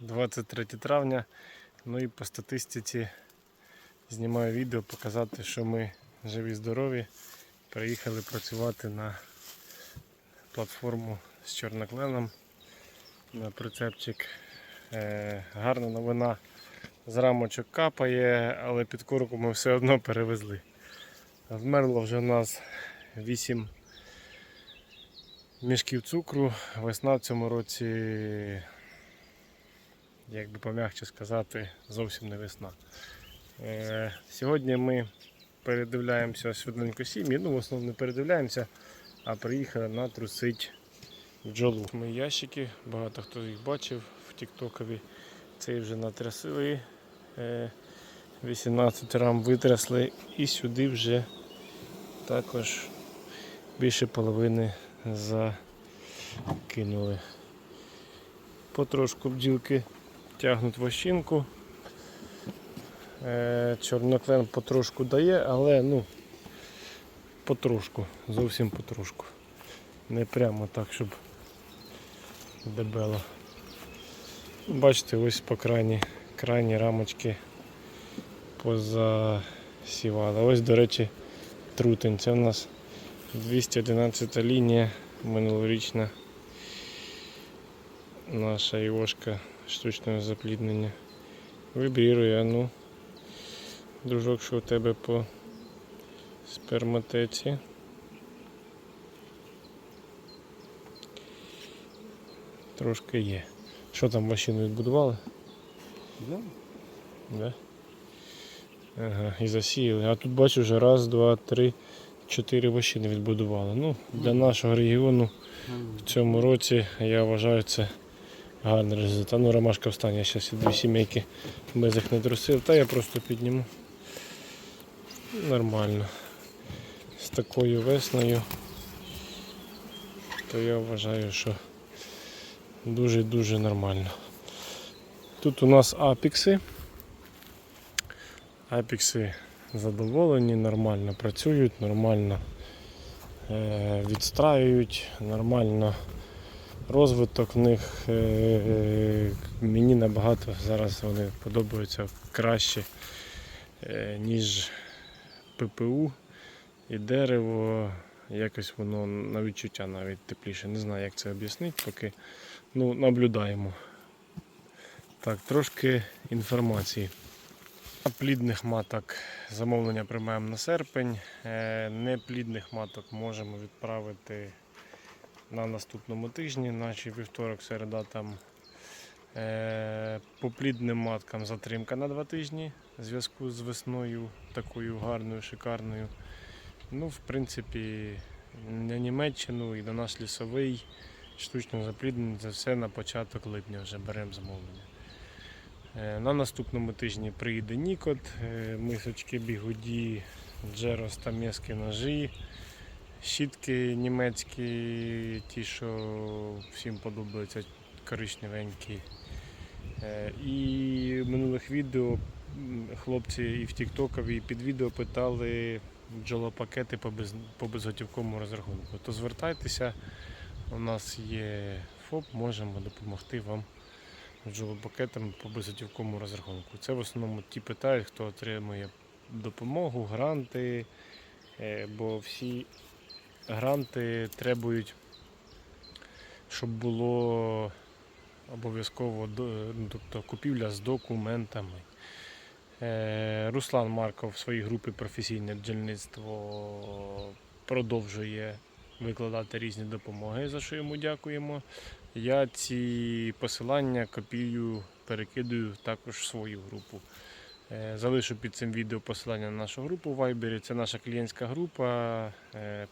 23 травня. Ну і по статистиці знімаю відео показати, що ми живі, здорові. Приїхали працювати на платформу з чорнокленом на прицепчик. Е, гарна новина. З рамочок капає, але під корку ми все одно перевезли. Вмерло вже у нас 8 мішків цукру. Весна в цьому році, як би пом'якче сказати, зовсім не весна. Е, сьогодні ми передивляємося швиденько сім'ї. Ну, в основному не передивляємося, а приїхали натрусить бджолу. Ми ящики, багато хто їх бачив в Тіктокові. Цей вже натрясили. е, 18 рам витрясли і сюди вже також більше половини закинули. Потрошку бджілки тягнуть вощинку. Е, Чорноклен потрошку дає, але ну потрошку, зовсім потрошку. Не прямо так, щоб дебело. Бачите, ось по крайні, крайні рамочки позасівали. Ось, до речі, трутень. Це у нас 211 лінія минулорічна наша Іошка штучного запліднення. Вибрірує, а ну, дружок, що у тебе по сперматеці. Трошки є. Що там машину відбудували? Да? Да? Ага, і засіяли. А тут бачу вже раз, два, три, чотири вощини відбудували. Ну, для нашого регіону в цьому році я вважаю це гарний результат. Ну, ромашка встане, я зараз дві сімейки без їх не трусив, та я просто підніму. Нормально. З такою весною, то я вважаю, що дуже-дуже нормально. Тут у нас апікси. Апікси задоволені, нормально працюють, нормально е, відстраюють, нормально розвиток в них. Е, е, мені набагато зараз вони подобаються краще, е, ніж ППУ і дерево. Якось воно на відчуття навіть тепліше. Не знаю, як це об'яснити, поки ну, наблюдаємо. Так, трошки інформації. Плідних маток замовлення приймаємо на серпень. Неплідних маток можемо відправити на наступному тижні, наче вівторок, середа там. Е, По плідним маткам затримка на два тижні в зв'язку з весною такою гарною, шикарною. Ну, в принципі, на Німеччину і на наш лісовий штучно запліднений це все на початок липня вже беремо замовлення. Е, На наступному тижні приїде Нікот, е, мисочки, бігуді, джерос та м'яски ножі, щітки німецькі, ті, що всім подобаються, коричневенькі. Е, І в минулих відео хлопці і в Тіктокові, і під відео питали бджолопакети по, без, по безготівковому розрахунку. То звертайтеся, у нас є ФОП, можемо допомогти вам бджолопакетами по безготівковому розрахунку. Це в основному ті питають, хто отримує допомогу, гранти, е, бо всі гранти требують, щоб було обов'язково ну, тобто купівля з документами. Е, Руслан Марков в своїй групі професійне бджільництво продовжує викладати різні допомоги, за що йому дякуємо. Я ці посилання копію, перекидую також в свою групу. Е, Залишу під цим відео посилання на нашу групу в Viber. Це наша клієнтська група. Е,